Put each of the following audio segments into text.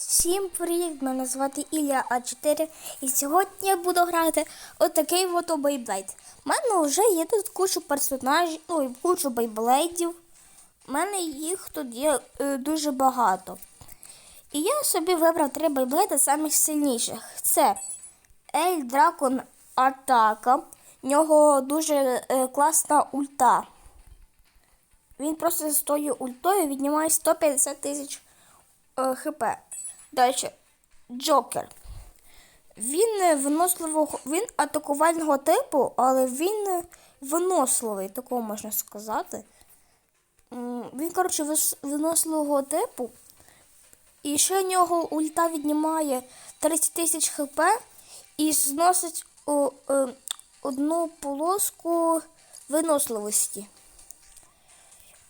Всім привіт! Мене звати Ілля А4 і сьогодні я буду грати отакий от Beyblade. У мене вже є тут куча персонажів, ну і куча бейблейдів. У мене їх тут є е, дуже багато. І я собі вибрав три бейблейда самих сильніших. Це Ель Дракон Атака. В нього дуже е, класна ульта. Він просто з тою ультою віднімає 150 тисяч е, хп. Далі. Джокер. Він виносливого, він атакувального типу, але він виносливий, такого можна сказати. Він, коротше, виносливого типу. І ще в нього ульта віднімає 30 тисяч хп і зносить о, е, одну полоску виносливості.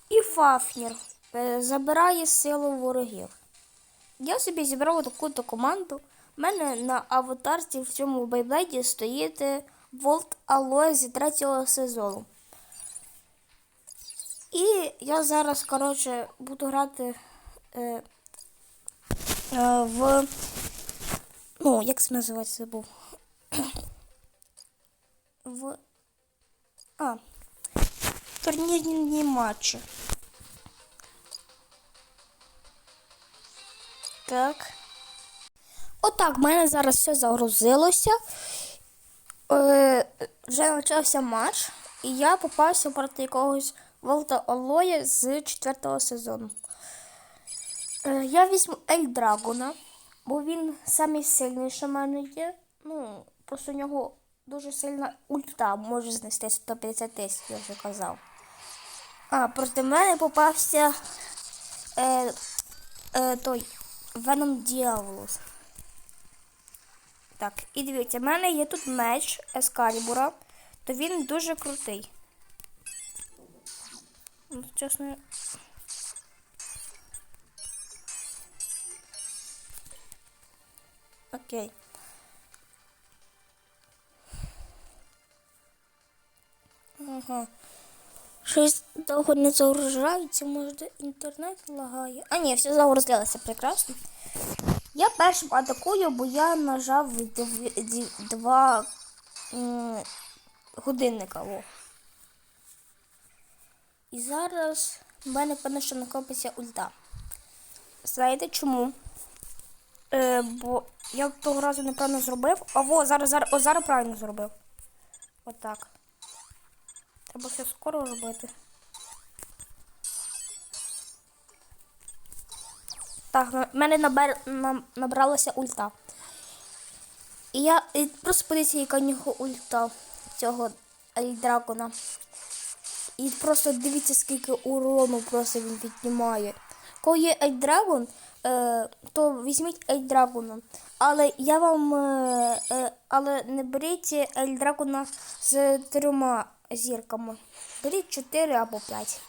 І Фафнір е, забирає силу ворогів. Я собі зібрав таку то команду. У мене на аватарці в цьому бейблейді стоїть Волт Алоє з третього сезону. І я зараз, коротше, буду грати е, е, в. Ну, як це називається забув? В. А. Турнірні матчі. Так. Отак, в мене зараз все загрузилося. Е, вже почався матч, і я попався проти якогось Волта Олоя з четвертого сезону. Е, я візьму Ель Драгона, бо він самий сильний, в мене є. Ну, просто у нього дуже сильна ульта, може знести 150 тисяч, я вже казав. А, проти мене попався е, е, той Venom Diabolus. Так, і дивіться, в мене є тут меч Ескалібура, то він дуже крутий. Ну, чесно. Окей. Ага. Щось довго не загружається, може інтернет лагає. А ні, все загрузилося прекрасно. Я першим атакую, бо я нажав дв- дв- два годинника. О. І зараз в мене певно, що накопиться ульта. Знаєте чому? Е, бо я того разу неправильно зробив. А во, зараз, зараз, о, зараз правильно зробив. Отак. Треба все скоро робити. Так, в мене набер... набралася ульта. І я і просто подивіться, яка в нього ульта цього Ельдракона. І просто дивіться, скільки урону просто він піднімає. Коли є Ельдрагон, е, то візьміть Ельдрагона. Але я вам. Е, е, але не беріть Ельдрагона з трьома зірками. Беріть 4 або 5.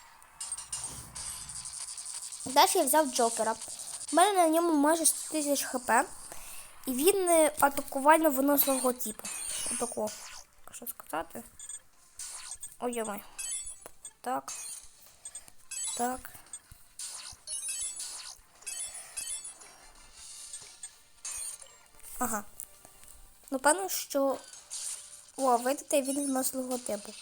Далі я взяв Джокера. У мене на ньому майже 100 тисяч хп. І він е, атакувально виносливого типу. Отако. Що сказати? Ой, йомай. Так. Так. Ага. Ну, певно, що. О, видите, він виносливого типу.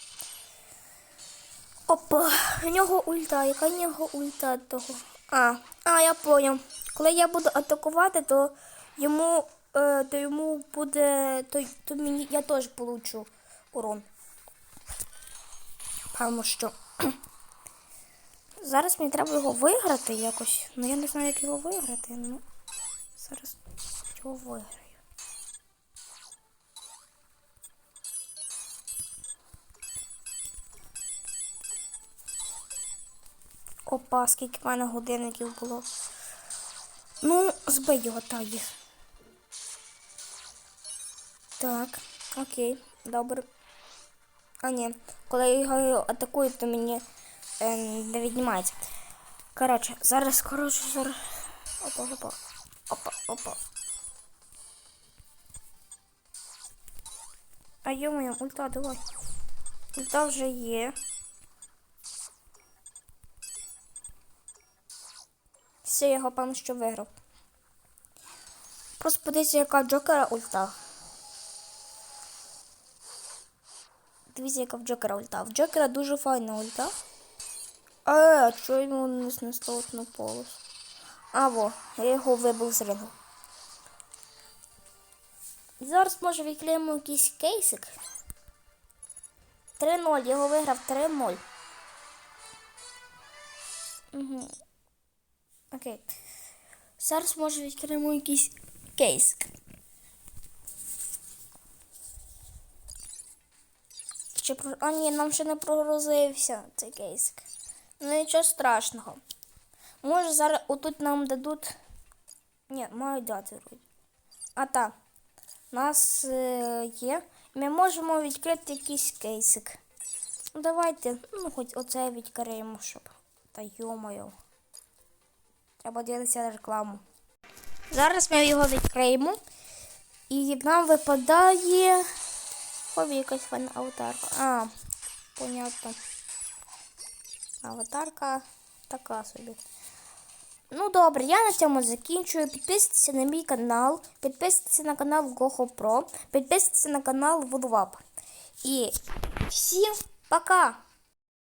Опа, у нього ульта, яка в нього ульта того. А, а, я поняв. Коли я буду атакувати, то йому, е, то йому буде. То, то мені я теж получу урон. Певно, що. Зараз мені треба його виграти якось. Ну я не знаю, як його виграти. Ну, зараз його виграю. Опа, скільки в мене годинників було. Ну, збий його тагі. Так, окей, добре. А ні, коли я його атакую, то мені е, не віднімається. Коротше, зараз, коротше, зараз. Опа, опа. Опа, опа. А йо-моє, ульта, давай. Ульта вже є. Все, я певно що виграв. Просто подивіться, яка Джокера ульта. Дивіться, яка в Джокера ульта. В Джокера дуже файна ульта. А, що йому не снесло на полос? А, во, я його вибив з рингу. Зараз може відкриємо якийсь кейсик. 3-0, я його виграв 3-0. Угу. Окей. Зараз може відкриємо якийсь кейсик. Чи про... А ні, нам ще не прогрузився цей кейсик. Ну нічого страшного. Може зараз отут нам дадуть. Ні, мають дати вроді. А так. У нас е, є. Ми можемо відкрити якийсь кейсик. Ну давайте, ну хоч оце відкриємо, щоб. Та йомаю. Треба дивитися рекламу. Зараз ми його відкриємо. І нам випадає. Хобі якась файна аватарка. А, понятно. Аватарка така собі. Ну добре, я на цьому закінчую. Підписуйтесь на мій канал, підписуйтесь на канал Goho Pro, підписуйтесь на канал Woodwap. І всім пока!